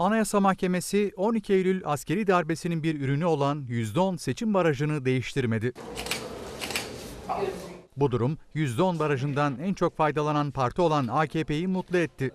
Anayasa Mahkemesi 12 Eylül askeri darbesinin bir ürünü olan %10 seçim barajını değiştirmedi. Bu durum %10 barajından en çok faydalanan parti olan AKP'yi mutlu etti.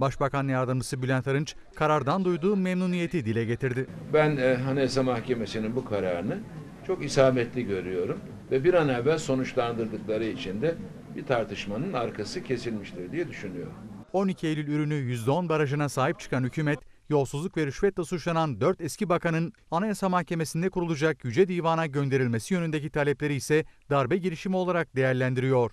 Başbakan Yardımcısı Bülent Arınç karardan duyduğu memnuniyeti dile getirdi. Ben e, Anayasa Mahkemesi'nin bu kararını çok isabetli görüyorum ve bir an evvel sonuçlandırdıkları için de bir tartışmanın arkası kesilmiştir diye düşünüyorum. 12 Eylül ürünü %10 barajına sahip çıkan hükümet, yolsuzluk ve rüşvetle suçlanan 4 eski bakanın Anayasa Mahkemesi'nde kurulacak Yüce Divan'a gönderilmesi yönündeki talepleri ise darbe girişimi olarak değerlendiriyor.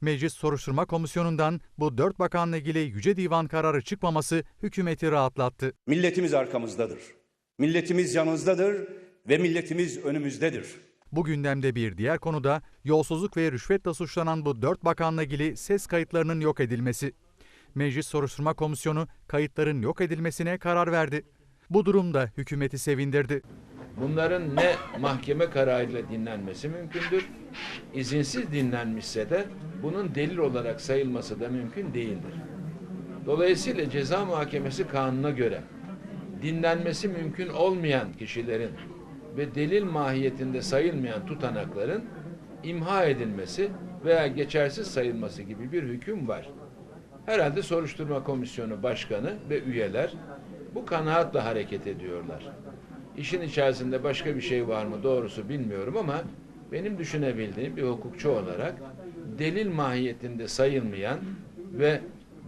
Meclis Soruşturma Komisyonu'ndan bu 4 bakanla ilgili Yüce Divan kararı çıkmaması hükümeti rahatlattı. Milletimiz arkamızdadır. Milletimiz yanımızdadır ve milletimiz önümüzdedir. Bu gündemde bir diğer konuda yolsuzluk ve rüşvetle suçlanan bu 4 bakanla ilgili ses kayıtlarının yok edilmesi. Meclis Soruşturma Komisyonu kayıtların yok edilmesine karar verdi. Bu durum da hükümeti sevindirdi. Bunların ne mahkeme kararıyla dinlenmesi mümkündür, izinsiz dinlenmişse de bunun delil olarak sayılması da mümkün değildir. Dolayısıyla ceza muhakemesi kanuna göre dinlenmesi mümkün olmayan kişilerin ve delil mahiyetinde sayılmayan tutanakların imha edilmesi veya geçersiz sayılması gibi bir hüküm var. Herhalde soruşturma komisyonu başkanı ve üyeler bu kanaatle hareket ediyorlar. İşin içerisinde başka bir şey var mı doğrusu bilmiyorum ama benim düşünebildiğim bir hukukçu olarak delil mahiyetinde sayılmayan ve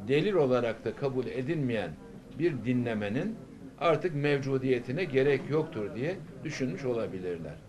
delil olarak da kabul edilmeyen bir dinlemenin artık mevcudiyetine gerek yoktur diye düşünmüş olabilirler.